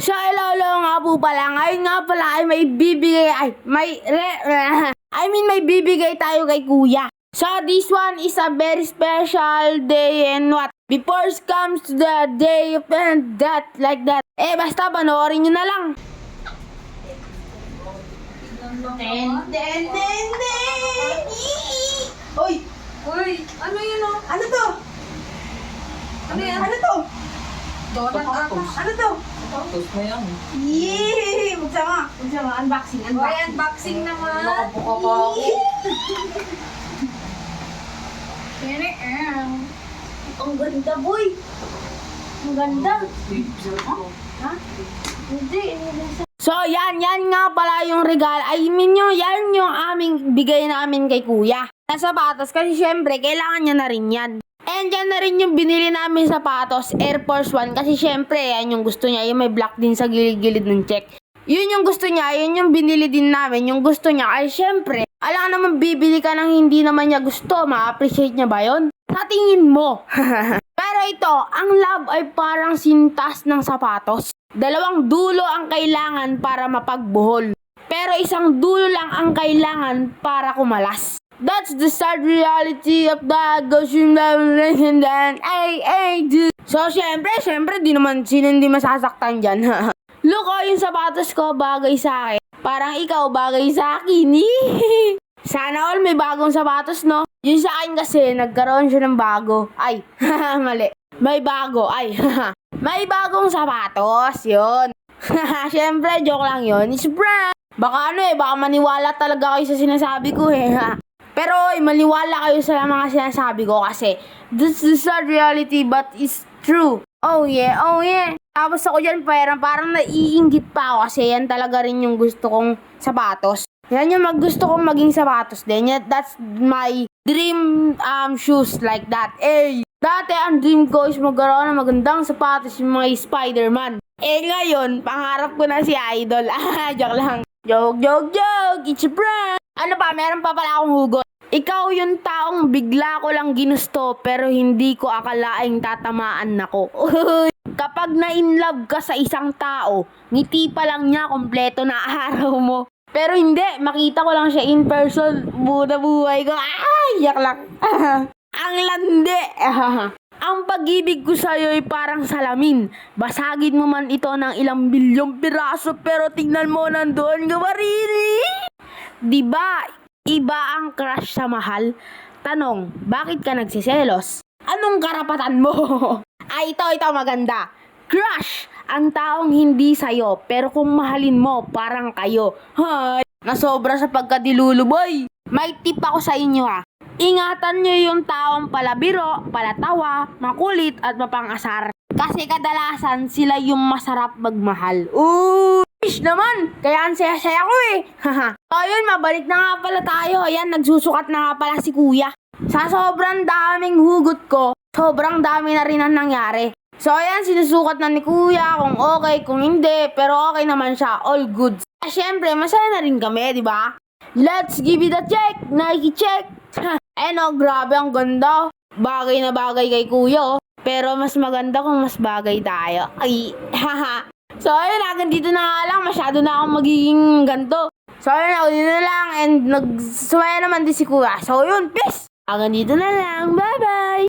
So, ilolo nga po pala. Ngayon nga pala ay may bibigay, ay, may, re, I mean, may bibigay tayo kay kuya. So, this one is a very special day and what? Before it comes to the day of and that, like that. Eh, basta panoorin nyo na lang. Ten, ten, ten, ten. Oy, Uy, ano yun oh? ano to? Ano yan? Ano to? Donut ata. Ano to? Tapos na yan. Yee! Magsama, magsama, unboxing, Uy, unboxing naman. Nakabuka pa ako. Yan eh. eh. Ang ganda, boy. Ang ganda. Ha? Hindi, So, yan, yan nga pala yung regalo. I mean, yung, yan yung aming bigay namin kay kuya. Na sapatos, kasi syempre, kailangan niya na rin yan. And yan na rin yung binili namin sapatos, Air Force One. Kasi syempre, yan yung gusto niya. Yung may black din sa gilid-gilid ng check. Yun yung gusto niya, yun yung binili din namin. Yung gusto niya, ay syempre, alam naman bibili ka ng hindi naman niya gusto. Ma-appreciate niya ba yon? Sa tingin mo. Pero ito, ang love ay parang sintas ng sapatos. Dalawang dulo ang kailangan para mapagbuhol. Pero isang dulo lang ang kailangan para kumalas. That's the sad reality of the Goshen ay ay dude. So syempre, syempre di naman sino hindi masasaktan dyan. Look oh, yung sapatos ko bagay sa akin. Parang ikaw bagay sa akin. Sana all may bagong sapatos, no? Yung sa akin kasi, nagkaroon siya ng bago. Ay, mali. May bago. Ay, may bagong sapatos. Yun. Siyempre, joke lang yun. It's prank. Baka ano eh, baka maniwala talaga kayo sa sinasabi ko eh. Pero eh, maniwala kayo sa mga sinasabi ko kasi this is a reality but it's true. Oh yeah, oh yeah. Tapos ako dyan parang, parang naiinggit pa ako kasi yan talaga rin yung gusto kong sapatos. Yan yung mag gusto kong maging sapatos din. That's my dream um shoes like that. Eh, dati ang dream ko is magkaroon ng magandang sapatos yung mga Spider-Man. Eh ngayon, pangarap ko na si Idol. Ah, joke lang. Joke, joke, joke. It's a prank. Ano pa, meron pa pala akong hugot. Ikaw yung taong bigla ko lang ginusto pero hindi ko akalaing tatamaan nako. Kapag na-inlove ka sa isang tao, ngiti pa lang niya kompleto na araw mo. Pero hindi, makita ko lang siya in person, buda buhay ko. Ay, yak lang. Ang landi. Ang pag-ibig ko sa'yo ay parang salamin. Basagin mo man ito ng ilang bilyong piraso pero tingnan mo nandoon ka rin. Iba ang crush sa mahal? Tanong, bakit ka nagsiselos? Anong karapatan mo? Ay, ito, ito maganda. Crush, ang taong hindi sa'yo, pero kung mahalin mo, parang kayo. Hay, nasobra sa pagkadilulu, boy. May tip ako sa inyo ah. Ingatan nyo yung taong palabiro, palatawa, makulit at mapangasar. Kasi kadalasan sila yung masarap magmahal. Ooh! Fish naman! Kaya ang saya-saya ko eh. So yun, mabalik na nga pala tayo. Ayan, nagsusukat na nga pala si kuya. Sa sobrang daming hugot ko, sobrang dami na rin ang nangyari. So ayan, sinusukat na ni kuya kung okay, kung hindi. Pero okay naman siya, all good. Ah, syempre, masaya na rin kami, di ba? Let's give it a check! Nike check! eh no, grabe ang ganda. Bagay na bagay kay kuya, oh. Pero mas maganda kung mas bagay tayo. Ay, haha. So, ayun, hanggang dito na nga lang. Masyado na akong magiging ganto. So, ayun, dito na lang. And nagsumaya naman din si kuya. So, yun, peace! Hanggang dito na lang. Bye-bye!